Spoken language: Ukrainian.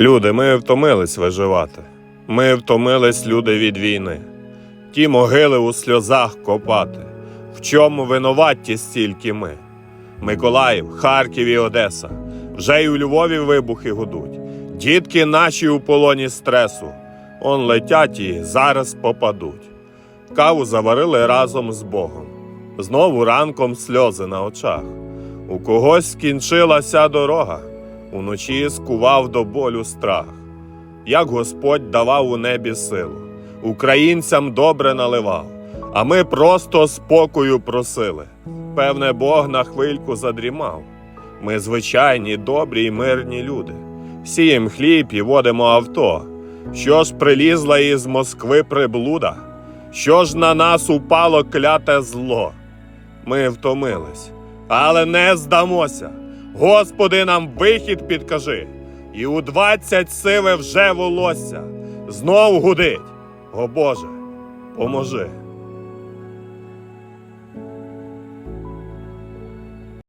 Люди, ми втомились виживати. Ми втомились, люди, від війни. Ті могили у сльозах копати. В чому винуваті стільки ми? Миколаїв, Харків і Одеса. Вже й у Львові вибухи гудуть. Дітки наші у полоні стресу. Он летять і зараз попадуть. Каву заварили разом з Богом. Знову ранком сльози на очах. У когось скінчилася дорога, уночі скував до болю страх. Як Господь давав у небі силу, українцям добре наливав, а ми просто спокою просили. Певне, Бог на хвильку задрімав. Ми звичайні, добрі й мирні люди. Сієм хліб і водимо авто. Що ж прилізла із Москви приблуда? Що ж на нас упало кляте зло? Ми втомились, але не здамося. Господи, нам вихід підкажи. І у двадцять сиве вже волосся. Знов гудить. О Боже, поможи.